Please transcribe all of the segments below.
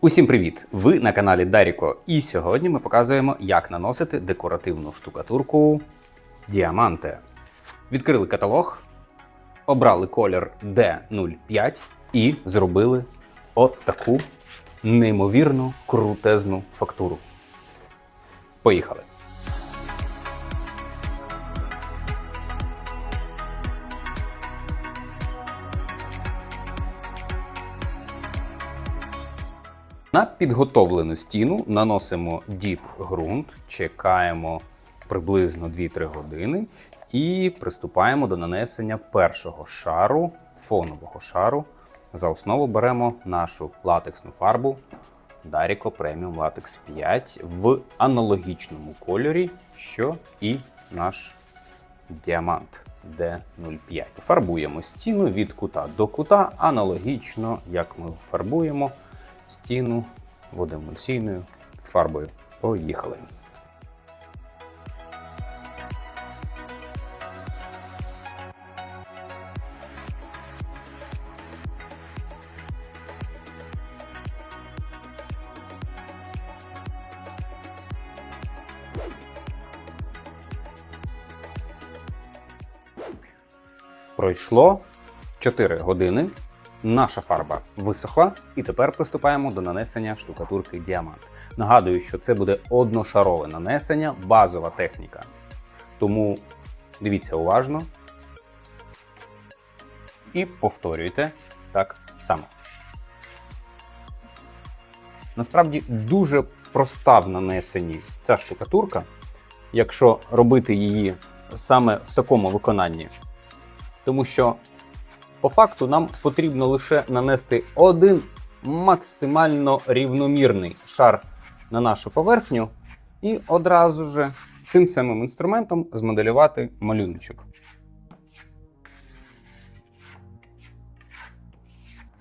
Усім привіт! Ви на каналі Даріко, і сьогодні ми показуємо, як наносити декоративну штукатурку Діаманте. Відкрили каталог, обрали колір D05 і зробили от таку неймовірно крутезну фактуру. Поїхали! На підготовлену стіну наносимо діп ґрунт, чекаємо приблизно 2-3 години і приступаємо до нанесення першого шару, фонового шару. За основу беремо нашу латексну фарбу Darico Premium Latex 5 в аналогічному кольорі, що і наш діамант D05. Фарбуємо стіну від кута до кута, аналогічно, як ми фарбуємо стіну водоемульсійною фарбою. Поїхали. Пройшло 4 години. Наша фарба висохла, і тепер приступаємо до нанесення штукатурки діамант. Нагадую, що це буде одношарове нанесення, базова техніка. Тому дивіться уважно і повторюйте так само. Насправді дуже проста в нанесенні ця штукатурка, якщо робити її саме в такому виконанні. Тому що по факту нам потрібно лише нанести один максимально рівномірний шар на нашу поверхню і одразу же цим самим інструментом змоделювати малюночок.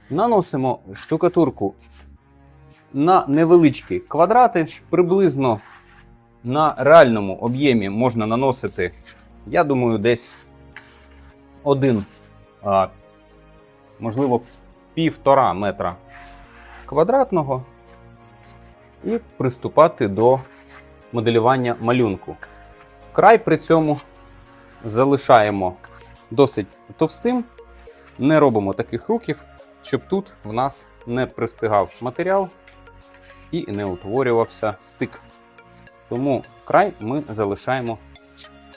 Наносимо штукатурку на невеличкі квадрати, приблизно на реальному об'ємі можна наносити, я думаю, десь один можливо, півтора метра квадратного, і приступати до моделювання малюнку. Край при цьому залишаємо досить товстим, не робимо таких рухів, щоб тут в нас не пристигав матеріал і не утворювався стик. Тому край ми залишаємо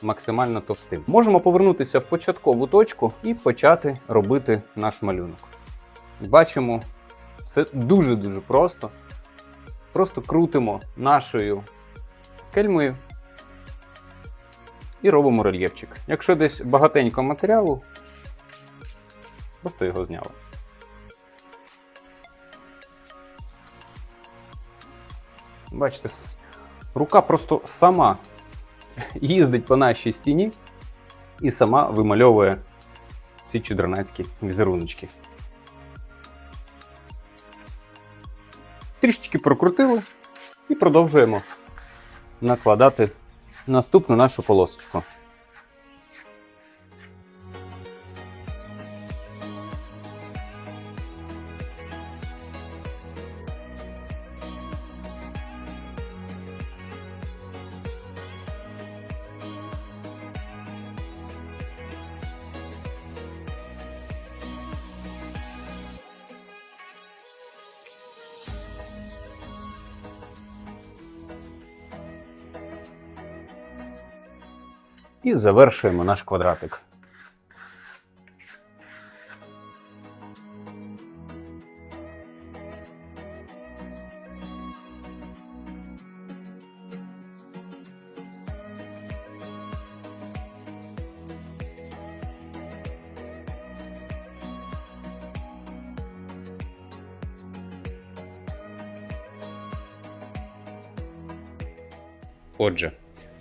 максимально товстим. Можемо повернутися в початкову точку і почати робити наш малюнок. Бачимо, це дуже-дуже просто. Просто крутимо нашою кельмою і робимо рельєфчик. Якщо десь багатенько матеріалу, просто його зняли. Бачите, рука просто сама їздить по нашій стіні і сама вимальовує ці чудернацькі візеруночки. Трішечки прокрутили і продовжуємо накладати наступну нашу полосочку. І завершуємо наш квадратик. Отже,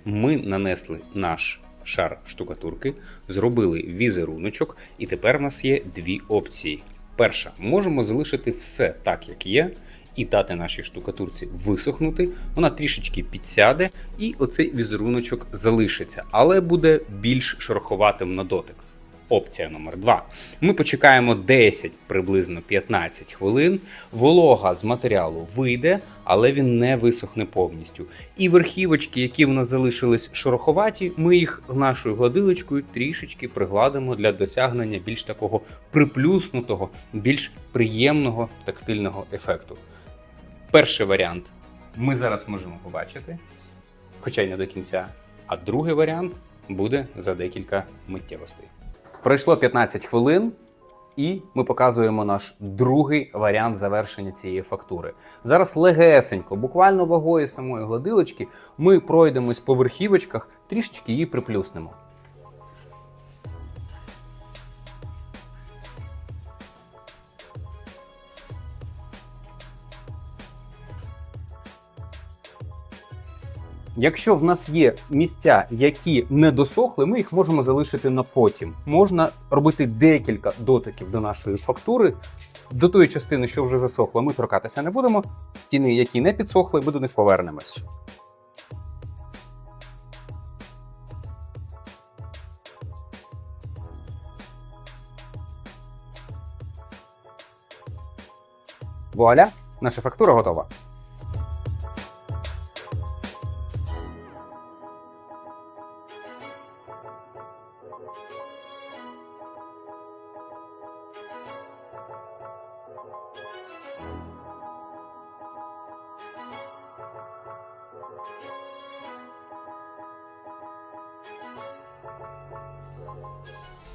ми нанесли наш шар штукатурки, зробили візеруночок, і тепер в нас є дві опції. Перша, можемо залишити все так, як є, і дати нашій штукатурці висохнути. Вона трішечки підсяде, і оцей візеруночок залишиться, але буде більш шероховатим на дотик. опція номер 2 Ми почекаємо 10, приблизно 15 хвилин. Волога з матеріалу вийде, але він не висохне повністю. І верхівочки, які в нас залишились шероховаті, ми їх нашою гладилочкою трішечки пригладимо для досягнення більш такого приплюснутого, більш приємного тактильного ефекту. Перший варіант ми зараз можемо побачити, хоча й не до кінця. А другий варіант буде за декілька миттєвостей. Пройшло 15 хвилин, і ми показуємо наш другий варіант завершення цієї фактури. Зараз легесенько, буквально вагою самої гладилочки, ми пройдемось по верхівочках, трішечки її приплюснемо. Якщо в нас є місця, які не досохли, ми їх можемо залишити на потім. Можна робити декілька дотиків до нашої фактури. До тої частини, що вже засохла, ми торкатися не будемо. Стіни, які не підсохли, ми до них повернемось. Вуаля, наша фактура готова.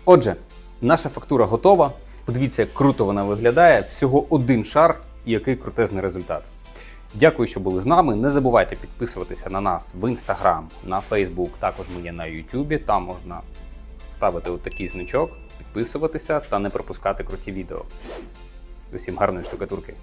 Отже, наша фактура готова. Подивіться, як круто вона виглядає. Всього один шар і який крутезний результат. Дякую, що були з нами. Не забувайте підписуватися на нас в інстаграм, на Фейсбук. Також ми є на Ютубі. Там можна ставити от такий значок, підписуватися та не пропускати круті відео. Усім гарної штукатурки!